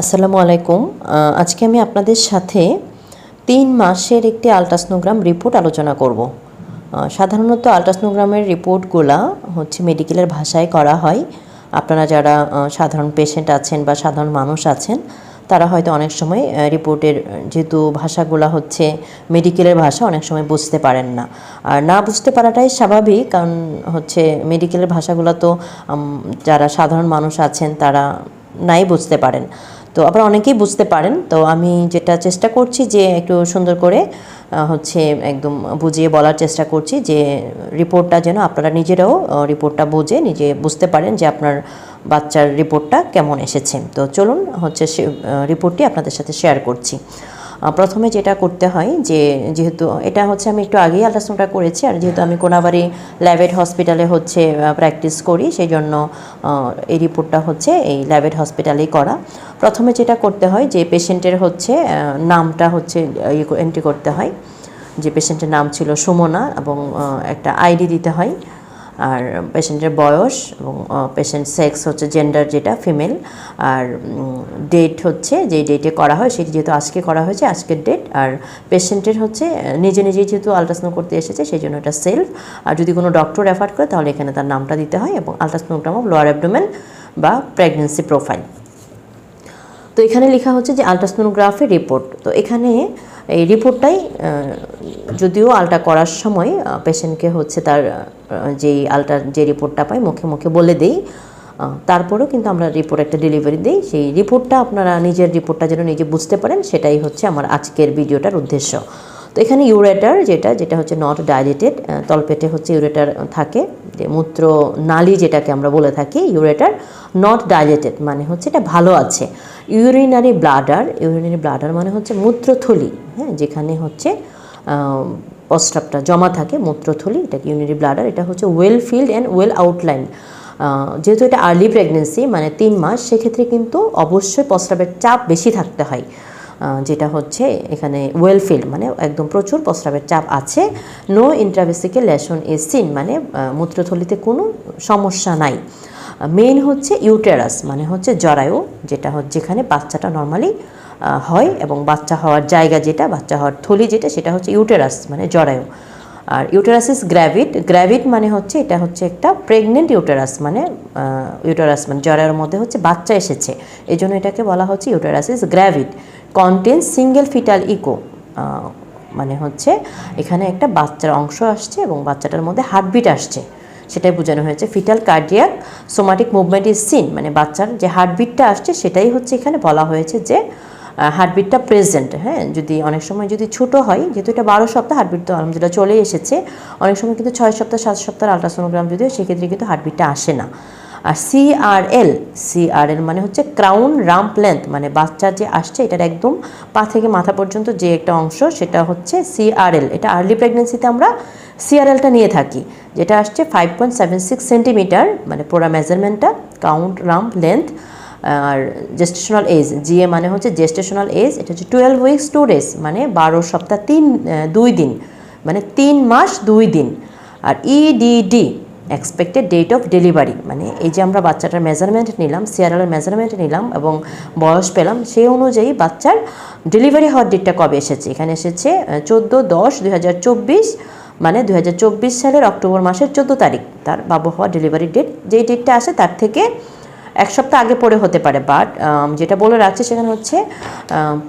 আসসালামু আলাইকুম। আজকে আমি আপনাদের সাথে তিন মাসের একটি আলট্রাসনোগ্রাম রিপোর্ট আলোচনা করব। সাধারণত আলট্রাসনোগ্রামের রিপোর্টগুলা হচ্ছে মেডিকেলের ভাষায় করা হয়। আপনারা যারা সাধারণ পেশেন্ট আছেন বা সাধারণ মানুষ আছেন, তারা হয়তো অনেক সময় রিপোর্টের যেহেতু ভাষাগুলা হচ্ছে মেডিকেলের ভাষা, অনেক সময় বুঝতে পারেন না। আর না বুঝতে পারাটাই স্বাভাবিক, কারণ হচ্ছে মেডিকেলের ভাষাগুলো তো যারা সাধারণ মানুষ আছেন, তারা নাই বুঝতে পারেন। তো আবার অনেকেই বুঝতে পারেন। তো আমি যেটা চেষ্টা করছি যে একটু সুন্দর করে হচ্ছে একদম বুঝিয়ে বলার চেষ্টা করছি যে রিপোর্টটা যেন আপনারা নিজেরাও রিপোর্টটা বুঝে নিজে বুঝতে পারেন যে আপনার বাচ্চার রিপোর্টটা কেমন এসেছে। তো চলুন হচ্ছে রিপোর্টটি আপনাদের সাথে শেয়ার করছি। প্রথমে যেটা করতে হয় যে, যেহেতু এটা হচ্ছে আমি একটু আগেই আল্ট্রাসাউন্ডটা করেছি, আর যেহেতু আমি কোনাবাড়ি ল্যাবেট হসপিটালে হচ্ছে প্র্যাকটিস করি সেই জন্য এই রিপোর্টটা হচ্ছে এই ল্যাবেট হসপিটালেই করা। প্রথমে যেটা করতে হয় যে পেশেন্টের হচ্ছে নামটা হচ্ছে এন্ট্রি করতে হয়। যে পেশেন্টের নাম ছিল সুমনা এবং একটা আইডি দিতে হয়। আর পেশেন্টের বয়স এবং পেশেন্ট সেক্স হচ্ছে জেন্ডার যেটা ফিমেল, আর ডেট হচ্ছে যে ডেটে করা হয় সেটি যেহেতু আজকে করা হয়েছে, আজকের ডেট, আর পেশেন্টের হচ্ছে নিজে নিজে নিজেই যেহেতু আলট্রাসাউন্ড করতে এসেছে সেই জন্য এটা সেলফ, আর যদি কোনো ডক্টর রেফার করে তাহলে এখানে তার নামটা দিতে হয় এবং আলট্রাসাউন্ডগ্রাম অফ লোয়ার অ্যাবডোমেন বা প্রেগনেন্সি প্রোফাইল তো এখানে লেখা হচ্ছে যে আলট্রাসোনোগ্রাফি রিপোর্ট তো এখানে এই রিপোর্টটাই যদিও আলট্রা করার সময় পেশেন্টকে হচ্ছে তার যেই আলট্রা যে রিপোর্টটা পাই, মুখে মুখে বলে দেই। তারপরেও কিন্তু আমরা রিপোর্ট একটা ডেলিভারি দিই। সেই রিপোর্টটা আপনারা নিজের রিপোর্টটা যেন নিজে বুঝতে পারেন, সেটাই হচ্ছে আমার আজকের ভিডিওটার উদ্দেশ্য। তো এখানে ইউরেটার যেটা যেটা হচ্ছে নট ডাইলেটেড তলপেটে হচ্ছে ইউরেটার থাকে। যে মূত্র নালী যেটাকে আমরা বলে থাকি ইউরেটার নট ডাইলেটেড মানে হচ্ছে এটা ভালো আছে। ইউরিনারি ব্লাডার ইউরিনারি ব্লাডার মানে হচ্ছে মূত্রথলি হ্যাঁ যেখানে হচ্ছে প্রস্রাবটা জমা থাকে, মূত্রথলি, এটাকে ইউরিনারি ব্লাডার এটা হচ্ছে well filled and well outline যেহেতু এটা আর্লি প্রেগনেন্সি মানে তিন মাস, সেক্ষেত্রে কিন্তু অবশ্যই প্রস্রাবের চাপ বেশি থাকতে হয়। যেটা হচ্ছে এখানে ওয়েলফিল্ড মানে একদম প্রচুর প্রস্রাবের চাপ আছে। No intravesical lesion is seen মানে মূত্রথলিতে কোনো সমস্যা নাই। মেইন হচ্ছে ইউটেরাস মানে হচ্ছে জরায়ু, যেটা হচ্ছে যেখানে বাচ্চাটা নর্মালি হয় এবং বাচ্চা হওয়ার জায়গা যেটা, বাচ্চা হওয়ার থলি যেটা, সেটা হচ্ছে ইউটেরাস মানে জরায়ু। আর ইউটেরাস ইজ গ্র্যাভিড গ্র্যাভিড মানে হচ্ছে, এটা হচ্ছে একটা প্রেগনেন্ট ইউটেরাস মানে ইউটেরাস মানে জরায়ুর মধ্যে হচ্ছে বাচ্চা এসেছে। এই জন্য এটাকে বলা হচ্ছে uterus is gravid contains single fetal echo মানে হচ্ছে এখানে একটা বাচ্চার অংশ আসছে এবং বাচ্চাটার মধ্যে হার্টবিট আসছে। সেটাই বোঝানো হয়েছে fetal cardiac somatic movement is seen মানে বাচ্চার যে হার্টবিটটা আসছে, সেটাই হচ্ছে এখানে বলা হয়েছে যে হার্টবিটটা প্রেজেন্ট হ্যাঁ? যদি অনেক সময় যদি ছোট হয়, যেহেতু এটা বারো সপ্তাহ হার্টবিট তো আলহামদুলিল্লাহ চলে এসেছে, অনেক সময় কিন্তু ছয় সপ্তাহ, সাত সপ্তাহ আলট্রাসোনোগ্রাম যদিও সেক্ষেত্রে কিন্তু হার্টবিটটা আসে না। আর সিআরএল সিআরএল মানে হচ্ছে ক্রাউন রাম্প লেন্থ মানে বাচ্চা যে আসছে, এটার একদম পা থেকে মাথা পর্যন্ত যে একটা অংশ, সেটা হচ্ছে সিআরএল এটা আর্লি প্রেগনেন্সিতে আমরা সিআরএলটা নিয়ে থাকি, যেটা আসছে five point seven six centimeter মানে পুরা মেজারমেন্টটা কাউন্ট রাম্প লেন্থ আর জেস্টেশনাল এজ জিএ মানে হচ্ছে জেস্টেশনাল এজ এটা হচ্ছে টুয়েলভ উইকস টু ডেজ মানে বারো সপ্তাহ, তিন দুই দিন মানে তিন মাস, দুই দিন। আর EDD expected date of delivery মানে এই যে আমরা বাচ্চাটার মেজারমেন্ট নিলাম সিআরএলের মেজারমেন্ট নিলাম এবং বয়স পেলাম, সেই অনুযায়ী বাচ্চার ডেলিভারি হওয়ার ডেটটা কবে এসেছে? এখানে এসেছে চোদ্দ দশ দুই মানে দুই হাজার চব্বিশ সালের অক্টোবর মাসের চোদ্দ তারিখ। তার বাবু হওয়ার ডেলিভারি ডেট যেই ডেটটা আসে, তার থেকে এক সপ্তাহ আগে পরে হতে পারে বাট যেটা বলে রাখছে সেখানে হচ্ছে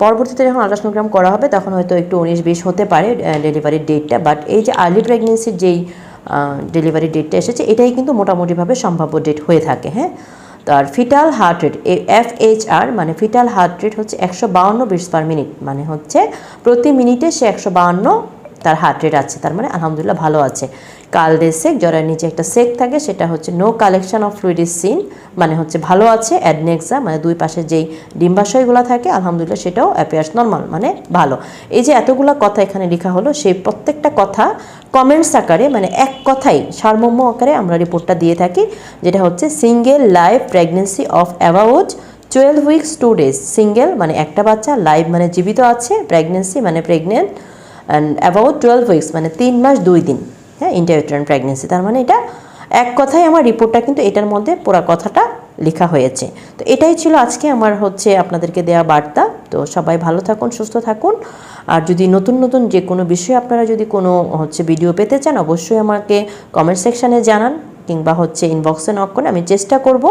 পরবর্তীতে যখন আল্ট্রাসোনোগ্রাম করা হবে, তখন হয়তো একটু উনিশ বিশ হতে পারে ডেলিভারির ডেটটা বাট এই যে আর্লি প্রেগনেন্সির যেই ডেলিভারি ডেটটা এসেছে, এটাই কিন্তু মোটামুটিভাবে সম্ভাব্য ডেট হয়ে থাকে হ্যাঁ? তার fetal heart rate F H R মানে ফিটাল হার্ট রেট হচ্ছে একশো বাউন্ন বিশ পার মিনিট মানে হচ্ছে প্রতি মিনিটে সে একশো বাউন্ন তার হার্ট রেট আছে, তার মানে আলহামদুলিল্লাহ ভালো আছে। কালডে সেক জ্বরের নিচে একটা সেক থাকে, সেটা হচ্ছে no collection of fluid seen মানে হচ্ছে ভালো আছে অ্যাডনেক্সা মানে দুই পাশে যেই ডিম্বাশয়গুলো থাকে, আলহামদুলিল্লাহ সেটাও অ্যাপিয়ার্স নর্মাল মানে ভালো। এই যে এতগুলো কথা এখানে লেখা হলো, সেই প্রত্যেকটা কথা কমেন্টস আকারে মানে এক কথাই সারমর্ম আকারে আমরা রিপোর্টটা দিয়ে থাকি, যেটা হচ্ছে single live pregnancy of about twelve weeks two days single মানে একটা বাচ্চা লাইভ মানে জীবিত আছে প্রেগনেন্সি মানে pregnant and about twelve weeks মানে তিন মাস দুই দিন হ্যাঁ ইন্টারভিউটারান প্রেগনেন্সি তার মানে এটা এক কথায় আমার রিপোর্টটা কিন্তু এটার মধ্যে পুরো কথাটা লেখা হয়েছে। তো এটাই ছিল আজকে আমার হচ্ছে আপনাদেরকে দেওয়া বার্তা। তো সবাই ভালো থাকুন, সুস্থ থাকুন। আর যদি নতুন নতুন যে কোনো বিষয়ে আপনারা যদি কোনো হচ্ছে ভিডিও পেতে চান, অবশ্যই আমাকে কমেন্ট সেকশানে জানান, কিংবা হচ্ছে ইনবক্সে নক করে আমি চেষ্টা করব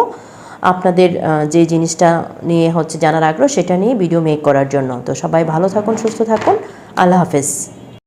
আপনাদের যে জিনিসটা নিয়ে হচ্ছে জানার আগ্রহ, সেটা নিয়ে ভিডিও মেক করার জন্য। তো সবাই ভালো থাকুন, সুস্থ থাকুন। আল্লাহ হাফেজ।